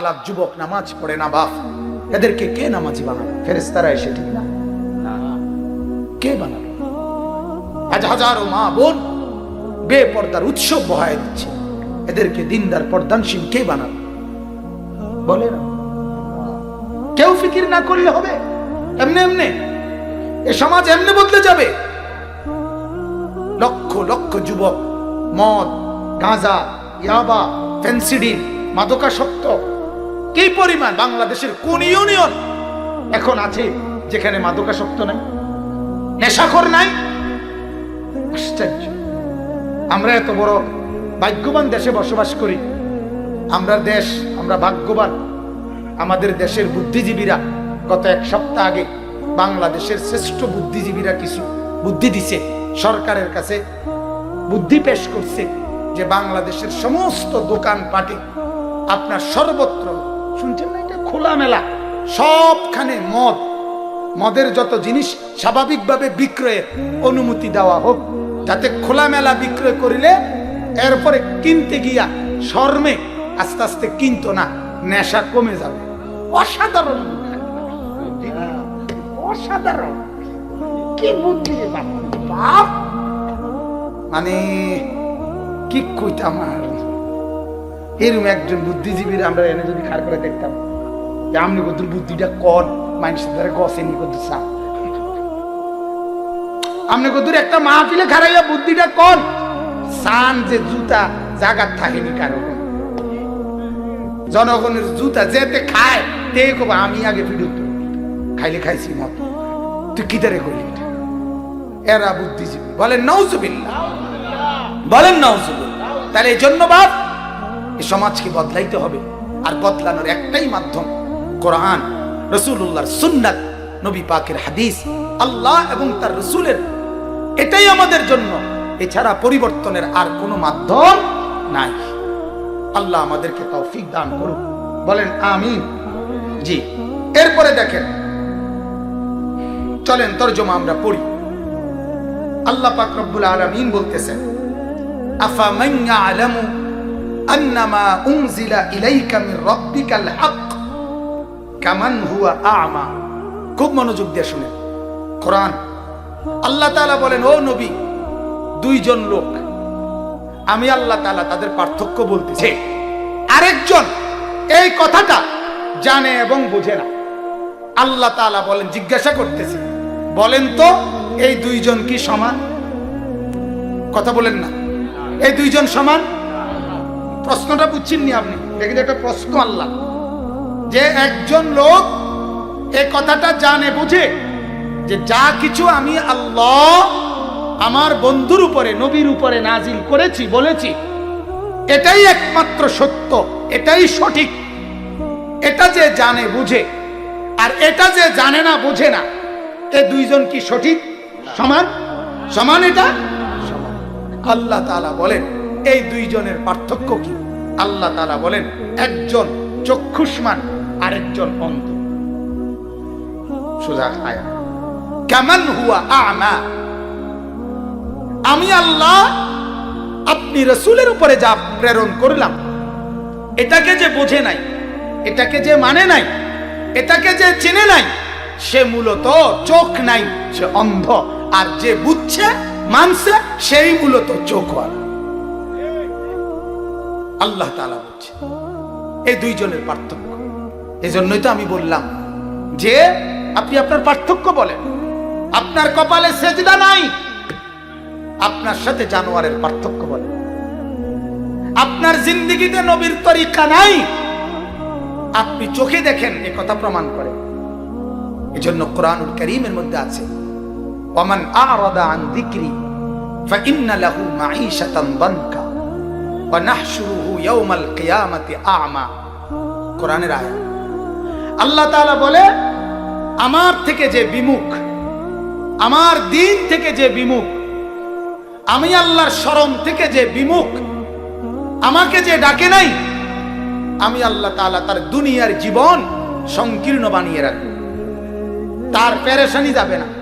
লাখ যুবক নামাজ পড়ে না বাপ। এদেরকে কে নামাজি বানাবে? ফেরেস্তারা এসে ঠিক না। কে বানাবে? আজ হাজারো মা বোন বেপর্দার উৎসব বহায় দিচ্ছে। এদেরকে দিনদার পর্দানসীন কে বানাবে? বলে না। কেউ ফিকির না করলে হবে। এমনি এমনি। এ সমাজ এমনি বদলে যাবে। লক্ষ লক্ষ যুবক, মদ, গাঁজা, ইয়াবা ফেন্সিডিন মাদকাসক্ত কি পরিমাণ? বাংলাদেশের কোন ইউনিয়ন এখন আছে যেখানে মাদকাসক্ত নাই? নেশাখর নাই? আমরা এত বড় ভাগ্যবান দেশে বসবাস করি। আমরা দেশ, আমরা ভাগ্যবান। আমাদের দেশের বুদ্ধিজীবীরা গত এক সপ্তাহ আগে বাংলাদেশের শ্রেষ্ঠ বুদ্ধিজীবীরা কিছু বুদ্ধি দিছে। সরকারের কাছে বুদ্ধি পেশ করছে যে বাংলাদেশের সমস্ত দোকান পাটে আপনার সর্বত্র শুনছেন না এটা? খোলামেলা। সবখানে মদ। মদের যত জিনিস, স্বাভাবিকভাবে বিক্রয়ের অনুমতি দেওয়া হোক, যাতে খোলামেলা বিক্রয় করিলে এরপরে কিনতে গিয়া শর্মে আস্তে আস্তে কিনতো না, নেশা কমে যাবে। অসাধারণ। অসাধারণ। মানে কি কইতাম আর? এরকম একজন বুদ্ধিজীবীর আমরা এনে যদি খার করে দেখতাম, যে আমনি কত বুদ্ধিটা কর, মানুষের দ্বারা গছে নি কত চা আমনি কত একটা মাহফিলে খারাইয়া বুদ্ধিটা কর। সান যে জুতা, জাগাত থাকেনি কারও। জনগণের জুতা যেতে খায়, তে কব আমি আগে ভিডিও খাইলে খাইছি মত তুই কিতারে করলি এটা? এরা বুদ্ধিজীবী। বলেন নৌজুবিল্লা বলেন নৌজুবিল্লা তাহলে এই জন্য বাপ সমাজকে বদলাইতে হবে। আর বদলানোর একটাই মাধ্যম কোরআন রসুল্লাহর সুন্নাত, নবী পাকের হাদিস, আল্লাহ এবং তার রসুলের। এটাই আমাদের জন্য। এছাড়া পরিবর্তনের আর কোনো মাধ্যম নাই। আল্লাহ আমাদেরকে তৌফিক দান করুক। বলেন, আমিন। জি। এরপরে দেখেন, চলেন তর্জমা আমরা পড়ি। আল্লাহ পাক রব্বুল আলামিন বলতেছেন, আফা মান ইয়ালামু আন্নামা উনজিলা ইলাইকা মির রাব্বিকাল হক। কামান হুয়া আ'মা। খুব মনোযোগ দিয়ে শুনেন। কোরআন। আল্লাহ তাআলা বলেন, ও নবী, দুইজন লোক, আমি আল্লাহ তাআলা তাদের পার্থক্য বলতেছি। আরেকজন এই কথাটা জানে এবং বোঝে না। আল্লাহ তাআলা বলেন, জিজ্ঞাসা করতেছি, বলেন তো, এই দুইজন কি সমান? কথা বলেন না। এই দুইজন সমান? প্রশ্নটা বুঝছেননি আপনি? দেখেন একটা প্রশ্ন আল্লাহ। যে একজন লোক এ কথাটা জানে, বুঝে যে যা কিছু আমি আল্লাহ আমার বন্ধুর উপরে, নবীর উপরে নাজিল করেছি, বলেছি, এটাই একমাত্র সত্য, এটাই সঠিক। এটা যে জানে, বুঝে, আর এটা যে জানে না, বুঝে না, এ দুইজন কি সঠিক? সমান? সমান এটা? আল্লাহ তাআলা বলেন এই দুইজনের পার্থক্য কি? আল্লাহ তাআলা বলেন, একজন চক্ষুষ্মান, আরেকজন অন্ধ। সোজা আয়া কেমন হুয়া আমা। আমি আল্লাহ, আপনি রসুলের উপরে যা প্রেরণ করলাম, এটাকে যে বোঝে নাই, এটাকে যে মানে নাই, এটাকে যে চেনে নাই, সে মূলত চোখ নাই, সে অন্ধ। আর যে বুঝছে, মানছে, সেই মূলত চোখ আল্লাহ তাআলা বলছে। এই দুইজনের পার্থক্য। এই জন্যই তো আমি বললাম যে, আপনি আপনার পার্থক্য বলেন। আপনার কপালে সেজদা নাই। আপনার সাথে জানোয়ারের পার্থক্য বলেন। আপনার জিন্দিগিতে নবীর তরিকা নাই। আপনি চোখে দেখেন, এ কথা প্রমাণ করে। এজন্য কোরআনুল করিমের মধ্যে আছে ওমান আরাদা আন যিকরি, ফাইন্না লাহু মাঈশাতান দানকা। আ'মা। কোরআনের আয়াত। আল্লাহ তাআলা বলে, আমার থেকে যে বিমুখ, আমার দিন থেকে যে বিমুখ, আমি আল্লাহর স্মরণ থেকে যে বিমুখ, আমাকে যে ডাকে নাই, আমি আল্লাহ তাআলা তার দুনিয়ার জীবন সংকীর্ণ বানিয়ে রাখব। তার পেরেশানি যাবে না।